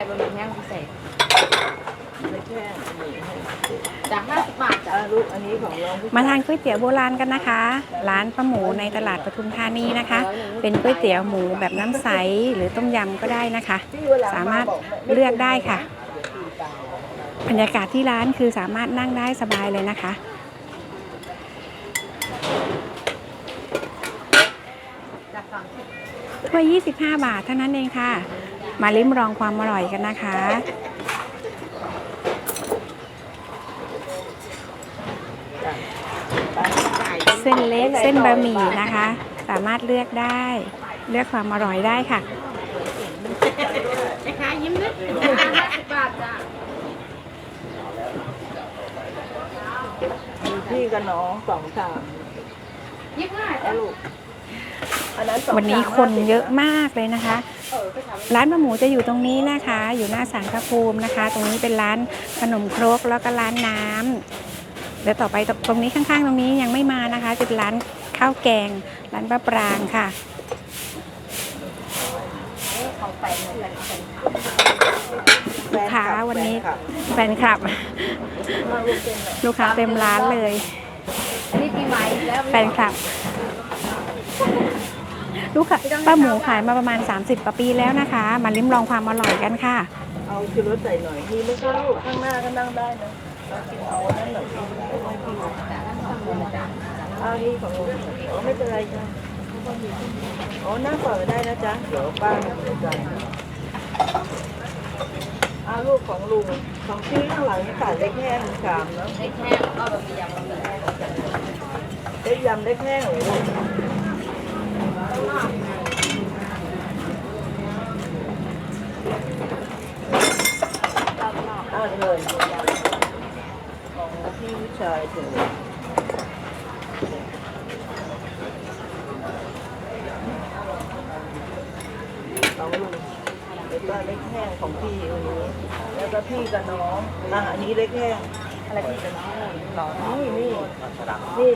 บะหมี่แห้งพิเศษเล็กแค่หมี่ให้จาก50บาทจ้ะอ่าลูกอันนี้ของน้องผู้ชยมาทานก๋วยเตี๋ยวโบราณกันนะคะ ร้านป้าหมูในตลาดปทุมธานีนะคะ เป็นก๋วยเตี๋ยวหมูแบบน้ำใสหรือต้มยำก็ได้นะคะ ที่เวลสามารถบอกไม่เลือกได้ค่ะ บรรยากาศที่ร้านคือสามารถนั่งได้สบายเลยนะคะ จาก30ถ้วย 25 บาทเท่านั้นเองค่ะ มาลิ้มลองความอร่อยกันนะคะ เส้นเล็กเส้นบะหมี่นะคะ สามารถเลือกได้ เลือกความอร่อยได้ค่ะแม่ค้ายิ้มนิด50บาทจ้ะมีพี่กับน้องสองสาม25แล้จ้ะวลูกอันนั้นสองวันนี้สามคนห้าสิบเยอะมากเลยนะคะเออไปถาม ร้านป้าหมูจะอยู่ตรงนี้นะคะ อยู่หน้าศาลพระภูมินะคะ ตรงนี้เป็นร้านขนมครกแล้วก็ร้านน้ำแล้วต่อไปตรงนี้ข้างๆ ตรงนี้ยังไม่มานะคะจะเป็นร้านข้าวแกง ร้านป้าปรางค่ะเขาไปเหมือนกันเป็นลูกค้าวันนี้แฟคลับแฟนคลับมาลูกเป็นหน่อยลูกค้าเต็มร้านเลยอันนี้ปีใหม่แล้วแฟนคลับ ลูกค้าป้าหมูขายมาประมาณ 30กว่าปีแล้วนะคะ มาลิ้มลองความอร่อยกันค่ะ เอาชูรสใส่หน่อยนี่ไม่ก็ลูกข้างหน้าก็นั่งได้นะเรากินเอาอันนั้นหน่อยไม่กินเอานี่ของลูกอ๋อไม่เป็นไรจ้ะอ๋อนั่งก่อนก็ได้นะจ๊ะเดี๋ยวป้าไม่สนใจเอาลูกของลุงของพี่ข้างหลังนี่ขาดเล็กแห้งสามเนาะเล็กแห้งก็บะหมี่ยำบะหมี่แห้งเล็กยำเล็กแห้งเลยลูก เอาเลยของพี่ชายถึงของลุงแล้วก็เล็กแห้งของพี่อันนี้แล้วก็พี่กับน้องอะอันนี้เล็กแห้งอะไรพี่กับน้องหรอนี่นี่นี่